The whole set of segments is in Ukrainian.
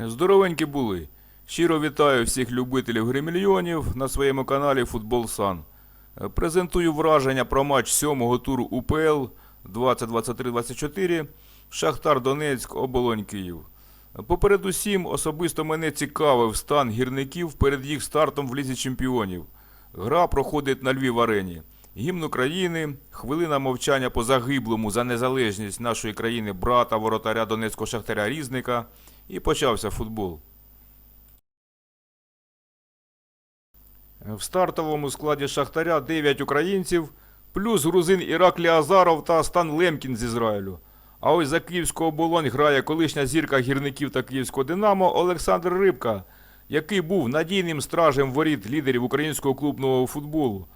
Здоровенькі були. Щиро вітаю всіх любителів гри мільйонів на своєму каналі Футбол Сан. Е, Презентую враження про матч сьомого туру УПЛ 2023-24 Шахтар Донецьк Оболонь Київ. Е, Попередусім особисто мене цікавив стан гірників перед їх стартом в Лізі Чемпіонів. Гра проходить на Львів арені. Гімн України, хвилина мовчання по загиблому за незалежність нашої країни брата воротаря Донецького Шахтаря Різника і почався футбол. В стартовому складі Шахтаря 9 українців, плюс грузин Іраклі Азаров та Стан Лемкін з Ізраїлю. А ось за Київську оболонь грає колишня зірка гірників та Київського Динамо Олександр Рибка, який був надійним стражем воріт лідерів українського клубного футболу.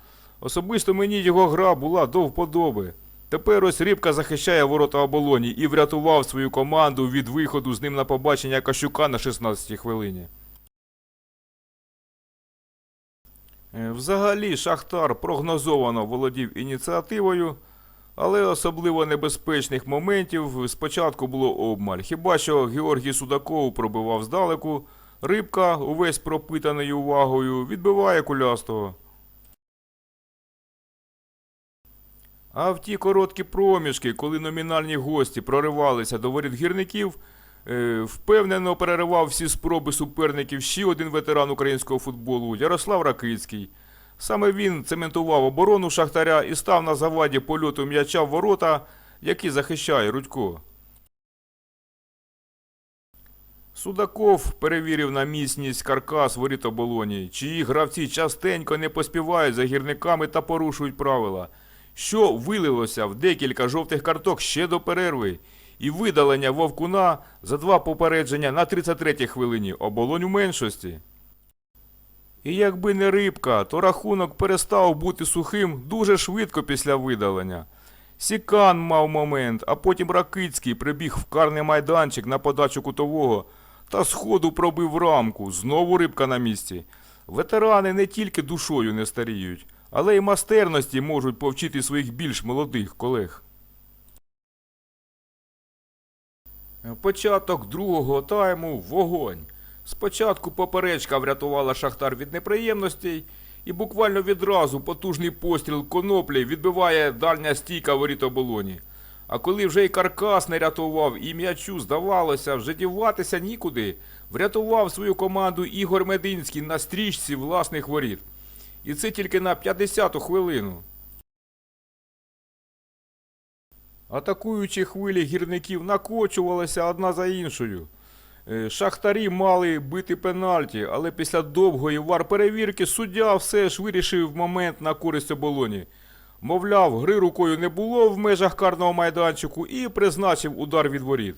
Особисто мені його гра була до вподоби. Тепер ось Рибка захищає ворота оболоні і врятував свою команду від виходу з ним на побачення Кащука на 16-й хвилині. Е, Взагалі, Шахтар прогнозовано володів ініціативою, але особливо небезпечних моментів спочатку було обмаль. Хіба що Георгій Судаков пробивав здалеку, рибка, увесь пропитаний увагою, відбиває кулястого. А в ті короткі проміжки, коли номінальні гості проривалися до воріт гірників, е, впевнено переривав всі спроби суперників ще один ветеран українського футболу Ярослав Ракицький. Саме він цементував оборону Шахтаря і став на заваді польоту м'яча в ворота, які захищає Рудько. Судаков перевірив на міцність каркас воріт оболоні, чиї гравці частенько не поспівають за гірниками та порушують правила, що вилилося в декілька жовтих карток ще до перерви, і видалення вовкуна за два попередження на 33-й хвилині оболонь у меншості. І якби не рибка, то рахунок перестав бути сухим дуже швидко після видалення. Сікан мав момент, а потім Ракицький прибіг в карний майданчик на подачу кутового та сходу пробив рамку. Знову рибка на місці. Ветерани не тільки душою не старіють, але й майстерності можуть повчити своїх більш молодих колег. Початок другого тайму вогонь. Спочатку поперечка врятувала Шахтар від неприємностей, і буквально відразу потужний постріл коноплі відбиває дальня стійка воріт оболоні. А коли вже й каркас не рятував, і м'ячу здавалося, вже діватися нікуди, врятував свою команду Ігор Мединський на стрічці власних воріт. І це тільки на 50-ту хвилину. Атакуючі хвилі гірників накочувалися одна за іншою. Е, Шахтарі мали бити пенальті, але після довгої вар-перевірки суддя все ж вирішив момент на користь оболоні. Мовляв, гри рукою не було в межах карного майданчику і призначив удар від воріт.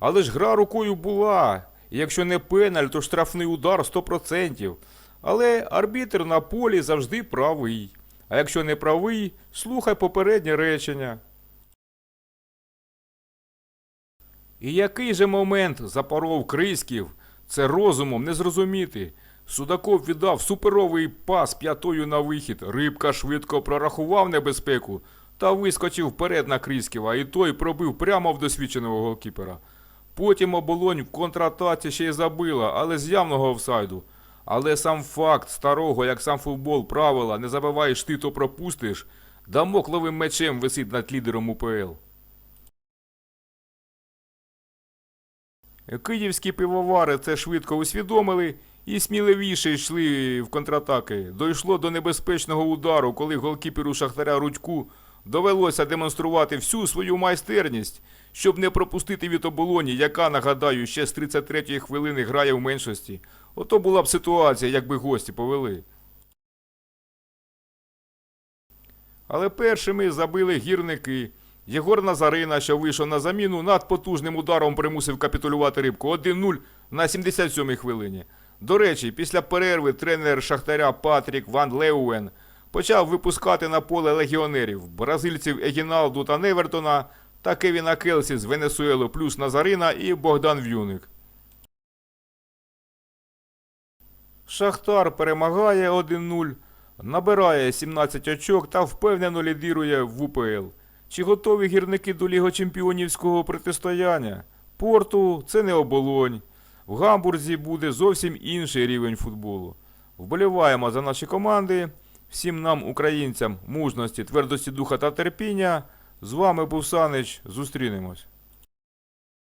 Але ж гра рукою була. Якщо не пеналь, то штрафний удар 100%. Але арбітр на полі завжди правий. А якщо не правий, слухай попереднє речення. І який же момент запоров Криськів? Це розумом не зрозуміти. Судаков віддав суперовий пас п'ятою на вихід. Рибка швидко прорахував небезпеку та вискочив вперед на Криськіва, і той пробив прямо в досвідченого голкіпера. Потім оболонь в контратаці ще й забила, але з явного офсайду. Але сам факт старого, як сам футбол, правила, не забиваєш ти, то пропустиш, дамокловим мечем висить над лідером УПЛ. Київські пивовари це швидко усвідомили і сміливіше йшли в контратаки. Дійшло до небезпечного удару, коли голкіперу Шахтаря Рудьку довелося демонструвати всю свою майстерність, щоб не пропустити від оболоні, яка, нагадаю, ще з 33-ї хвилини грає в меншості. Ото була б ситуація, якби гості повели. Але першими забили гірники. Єгор Назарина, що вийшов на заміну, над потужним ударом примусив капітулювати рибку 1-0 на 77-й хвилині. До речі, після перерви тренер Шахтаря Патрік Ван Леуен почав випускати на поле легіонерів бразильців Егіналду та Невертона та Кевіна Келсі з Венесуели плюс Назарина і Богдан В'юник. Шахтар перемагає 1-0, набирає 17 очок та впевнено лідирує в УПЛ. Чи готові гірники до лігочемпіонівського протистояння? Порту це не оболонь. В Гамбурзі буде зовсім інший рівень футболу. Вболіваємо за наші команди. Всім нам, українцям, мужності, твердості духа та терпіння. З вами був Санич. Зустрінемось.